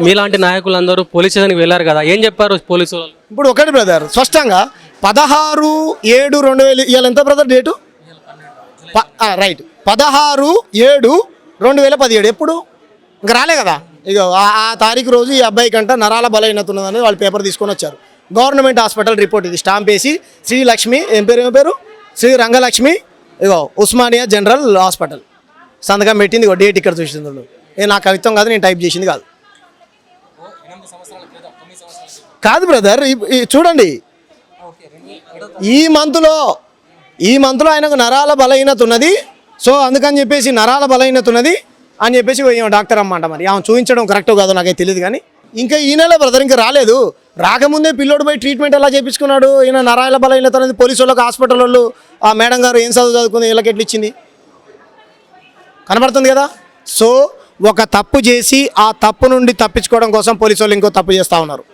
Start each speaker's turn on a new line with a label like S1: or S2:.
S1: మీలాంటి నాయకులందరూ పోలీస్ స్టేషన్కి వెళ్ళారు కదా ఏం చెప్పారు పోలీసు వాళ్ళు?
S2: ఇప్పుడు ఒకటి బ్రదర్ స్పష్టంగా పదహారు ఏడు రెండు వేలు ఇవాళ ఎంత బ్రదర్ డేటు? ప- రైట్. పదహారు ఏడు రెండు వేల పదిహేడు ఎప్పుడు? ఇంకా రాలే కదా. ఇక ఆ- తారీఖు రోజు ఈ అబ్బాయి కంట నరాల బలహీనత ఉన్నదని వాళ్ళు పేపర్ తీసుకొని వచ్చారు. గవర్నమెంట్ హాస్పిటల్ రిపోర్ట్ ఇది స్టాంప్ వేసి శ్రీ లక్ష్మి ఏం పేరు ఏం పేరు? శ్రీ రంగలక్ష్మి ఇగో ఉస్మానియా జనరల్ హాస్పిటల్. సంతకం పెట్టింది ఇగో డేట్ ఇక్కడ చూసింది ఏ నా కవిత్వం కాదు నేను టైప్ చేసింది కాదు. కాదు బ్రదర్ చూడండి. ఈ మంత్లో ఈ మంత్లో ఆయనకు నరాల బలహీనత ఉన్నది. సో అందుకని చెప్పేసి నరాల బలహీనత ఉన్నది అని చెప్పేసి డాక్టర్ అమ్మంట మరి. ఆమె చూపించడం కరెక్ట్ కాదో నాకైతే తెలియదు కానీ. ఇంకా ఈ నెల బ్రదర్ ఇంకా రాలేదు. రాకముందే పిల్లోడు పోయి ట్రీట్మెంట్ ఎలా చేయించుకున్నాడు ఈయన నరాల బలహీనత అనేది పోలీసు వాళ్ళకి హాస్పిటల్ వాళ్ళు ఆ మేడం గారు ఏం చదువు చదువుకుంది వీళ్ళకి ఎట్లా ఇచ్చింది? కనబడుతుంది కదా? సో ఒక తప్పు చేసి ఆ తప్పు నుండి తప్పించుకోవడం కోసం పోలీసు వాళ్ళు ఇంకో తప్పు చేస్తూ ఉన్నారు.